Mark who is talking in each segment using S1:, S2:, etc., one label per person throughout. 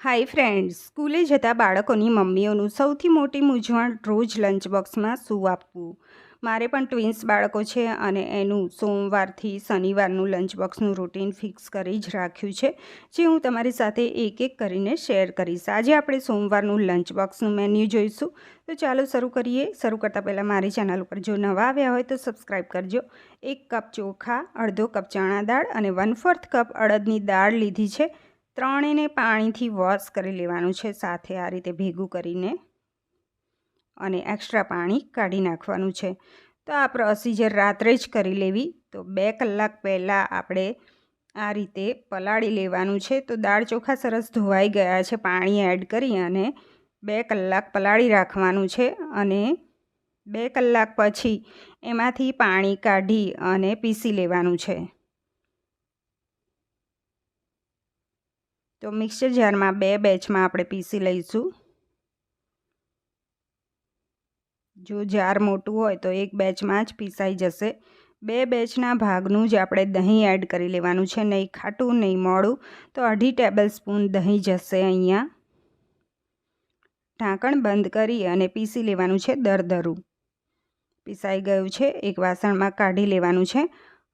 S1: Hi friends સ્કૂલે જતા બાળકોની મમ્મીઓનું સૌથી મોટી મૂંઝવણ રોજ લંચ બોક્સમાં શું આપવું? મારે પણ ટ્વિન્સ બાળકો છે અને એનું સોમવારથી શનિવારનું લંચ બોક્સનું રૂટીન ફિક્સ કરી જ રાખ્યું છે, જે હું તમારી સાથે એક એક કરીને શેર કરીશ. આજે આપણે સોમવારનું લંચ બોક્સનું મેન્યુ જોઈશું. તો ચાલો શરૂ કરીએ. શરૂ કરતાં પહેલાં મારી ચેનલ ઉપર જો નવા આવ્યા હોય તો સબસ્ક્રાઈબ કરજો. એક કપ ચોખા, અડધો કપ ચણા દાળ અને વન ફોર્થ કપ અડદની દાળ લીધી છે. ત્રણેયને પાણીથી વોશ કરી લેવાનું છે, સાથે આ રીતે ભેગું કરીને અને એક્સ્ટ્રા પાણી કાઢી નાખવાનું છે. તો આ પ્રોસીજર રાત્રે જ કરી લેવી. તો બે કલાક પહેલાં આપણે આ રીતે પલાળી લેવાનું છે. તો દાળ ચોખા સરસ ધોવાઈ ગયા છે, પાણી એડ કરી અને બે કલાક પલાળી રાખવાનું છે અને બે કલાક પછી એમાંથી પાણી કાઢી અને પીસી લેવાનું છે. તો મિક્સર જારમાં બે બેચમાં આપણે પીસી લઈશું. જો જાર મોટું હોય તો એક બેચમાં જ પીસાઈ જશે. બે બેચના ભાગનું જ આપણે દહીં એડ કરી લેવાનું છે. નહીં ખાટું, નહીં મોડું, તો અઢી ટેબલ સ્પૂન દહીં જશે અહીંયા. ઢાંકણ બંધ કરી અને પીસી લેવાનું છે દરદરું પીસાઈ ગયું છે. એક વાસણમાં કાઢી લેવાનું છે.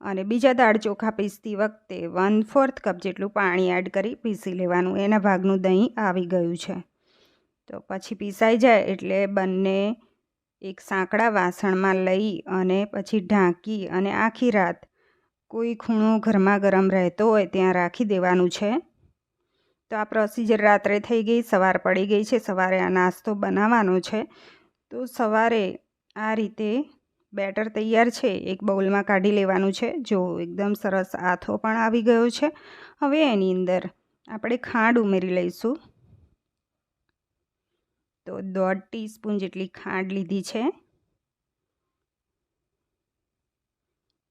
S1: અને બીજા દાળ ચોખા પીસતી વખતે વન ફોર્થ કપ જેટલું પાણી એડ કરી પીસી લેવાનું. એના ભાગનું દહીં આવી ગયું છે. તો પછી પીસાઈ જાય એટલે બંને એક સાંકડા વાસણમાં લઈ અને પછી ઢાંકી અને આખી રાત કોઈ ખૂણો ગરમા ગરમ રહેતો હોય ત્યાં રાખી દેવાનું છે. તો આ પ્રોસીજર રાત્રે થઈ ગઈ, સવાર પડી ગઈ છે. સવારે આ નાસ્તો બનાવવાનો છે. તો સવારે આ રીતે બેટર તૈયાર છે, એક બાઉલમાં કાઢી લેવાનું છે. જો એકદમ સરસ આથો પણ આવી ગયો છે. હવે એની અંદર આપણે ખાંડ ઉમેરી લઈશું. તો દોઢ ટીસ્પૂન જેટલી ખાંડ લીધી છે.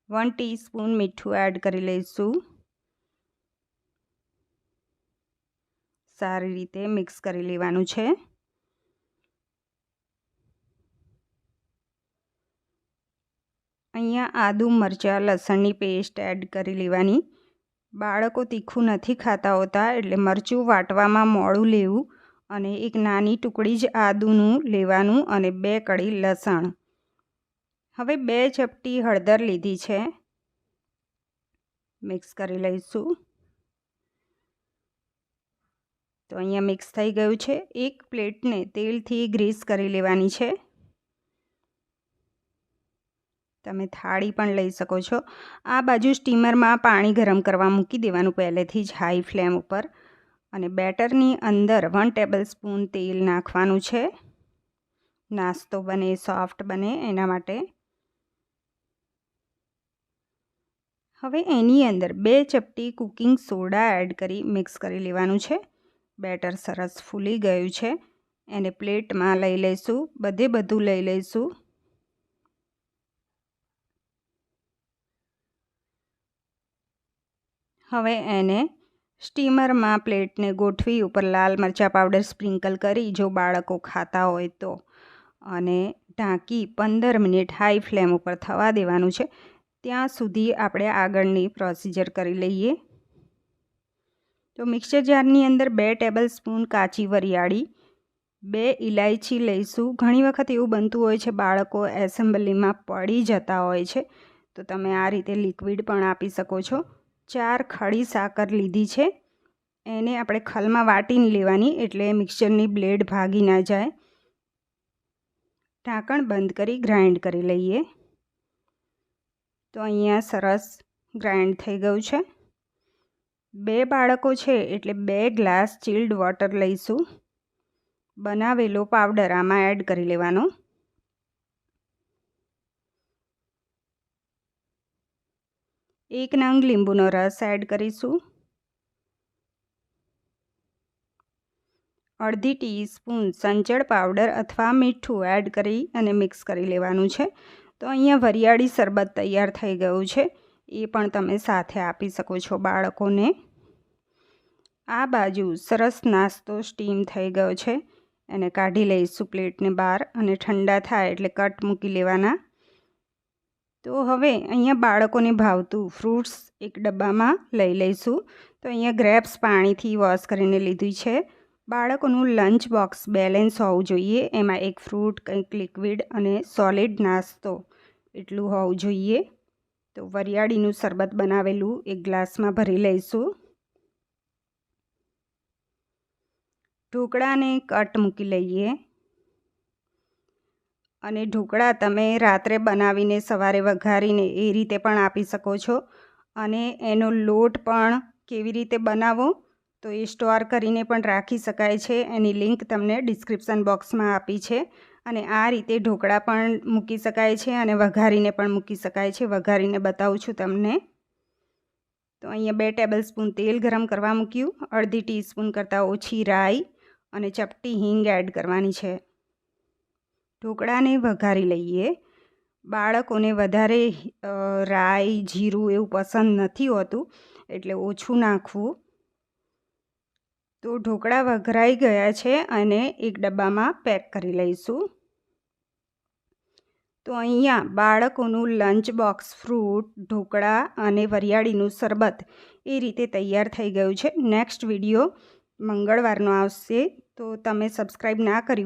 S1: વન ટીસ્પૂન મીઠું એડ કરી લઈશું. સારી રીતે મિક્સ કરી લેવાનું છે. અહીંયા આદુ, મરચાં, લસણની પેસ્ટ એડ કરી લેવાની. બાળકો તીખું નથી ખાતા હોતા એટલે મરચું વાટવામાં મોડું લેવું અને એક નાની ટુકડી જ આદુનું લેવાનું અને બે કળી લસણ. હવે બે ચપટી હળદર લીધી છે. મિક્સ કરી લઈશું. તો અહીંયા મિક્સ થઈ ગયું છે. એક પ્લેટને તેલથી ગ્રીસ કરી લેવાની છે. તમે થાળી પણ લઈ શકો છો. આ બાજુ સ્ટીમરમાં પાણી ગરમ કરવા મૂકી દેવાનું, પહેલેથી જ હાઈ ફ્લેમ ઉપર. અને બેટરની અંદર વન ટેબલ સ્પૂન તેલ નાખવાનું છે. નાસ્તો બને, સોફ્ટ બને, એના માટે. હવે એની અંદર બે ચપટી કુકિંગ સોડા એડ કરી મિક્સ કરી લેવાનું છે. બેટર સરસ ફૂલી ગયું છે. એને પ્લેટમાં લઈ લઈશું, બધે બધું લઈ લઈશું. હવે એને સ્ટીમરમાં પ્લેટને ગોઠવી ઉપર લાલ મરચાં પાવડર સ્પ્રિંકલ કરી, જો બાળકો ખાતા હોય તો. અને ઢાંકી પંદર મિનિટ હાઈ ફ્લેમ ઉપર થવા દેવાનું છે. ત્યાં સુધી આપણે આગળની પ્રોસીજર કરી લઈએ. તો મિક્સર જારની અંદર બે ટેબલ સ્પૂન કાચી વરિયાળી, બે ઇલાયચી લઈશું. ઘણી વખત એવું બનતું હોય છે, બાળકો એસેમ્બલીમાં પડી જતા હોય છે. તો તમે આ રીતે લિક્વિડ પણ આપી શકો છો. ચાર ખડી સાકર લીધી છે. એને આપણે ખલમાં વાટીને લેવાની, એટલે મિક્સરની બ્લેડ ભાગી ના જાય. ઢાંકણ બંધ કરી ગ્રાઇન્ડ કરી લઈએ. તો અહીંયા સરસ ગ્રાઇન્ડ થઈ ગયું છે. બે બાળકો છે, એટલે બે ગ્લાસ ચિલ્ડ વોટર લઈશું. બનાવેલો પાવડર આમાં એડ કરી લેવાનો. એક નંગ લીંબુનો રસ એડ કરીશું. અડધી ટીસ્પૂન સંચળ પાવડર અથવા મીઠું એડ કરી અને મિક્સ કરી લેવાનું છે. તો અહીંયા વરિયાળી શરબત તૈયાર થઈ ગયું છે. એ પણ તમે સાથે આપી શકો છો બાળકોને. આ બાજુ સરસ નાસ્તો સ્ટીમ થઈ ગયો છે. એને કાઢી લઈશું પ્લેટને બહાર અને ઠંડા થાય એટલે કટ મૂકી લેવાના. તો હવે અહીંયા બાળકોને ભાવતું ફ્રૂટ્સ એક ડબ્બામાં લઈ લઈશું. તો અહીંયા ગ્રેપ્સ પાણીથી વોશ કરીને લીધી છે. બાળકોનું લંચ બોક્સ બેલેન્સ હોવું જોઈએ. એમાં એક ફ્રૂટ, કંઈક લિક્વિડ અને સોલિડ નાસ્તો એટલું હોવું જોઈએ. તો વરિયાળીનું શરબત બનાવેલું એક ગ્લાસમાં ભરી લઈશું. ઢોકળાને કટ મૂકી લઈએ. અને ઢોકળા તમે રાત્રે બનાવીને સવારે વઘારીને એ રીતે પણ આપી શકો છો. અને એનો લોટ પણ કેવી રીતે બનાવો તો એ સ્ટોર કરીને પણ રાખી શકાય છે. એની લિંક તમને ડિસ્ક્રિપ્શન બોક્સમાં આપી છે. અને આ રીતે ઢોકળા પણ મૂકી શકાય છે અને વઘારીને પણ મૂકી શકાય છે. વઘારીને બતાવું છું તમને. તો અહીંયા બે ટેબલ સ્પૂન તેલ ગરમ કરવા મૂક્યું. અડધી ટીસ્પૂન કરતાં ઓછી રાઈ અને ચપટી હિંગ એડ કરવાની છે. ઢોકળાને વઘારી લઈએ. બાળકોને વધારે રાઈ, જીરું એવું પસંદ નથી હોતું, એટલે ઓછું નાખવું. તો ઢોકળા વઘરાઈ ગયા છે અને એક ડબ્બામાં પેક કરી લઈશું. તો અહીંયા બાળકોનું લંચ બોક્સ, ફ્રૂટ, ઢોકળા અને વરિયાળીનું શરબત એ રીતે તૈયાર થઈ ગયું છે. નેક્સ્ટ વીડિયો મંગળવારનો આવશે, તો તમે સબસ્ક્રાઈબ ના કર્યું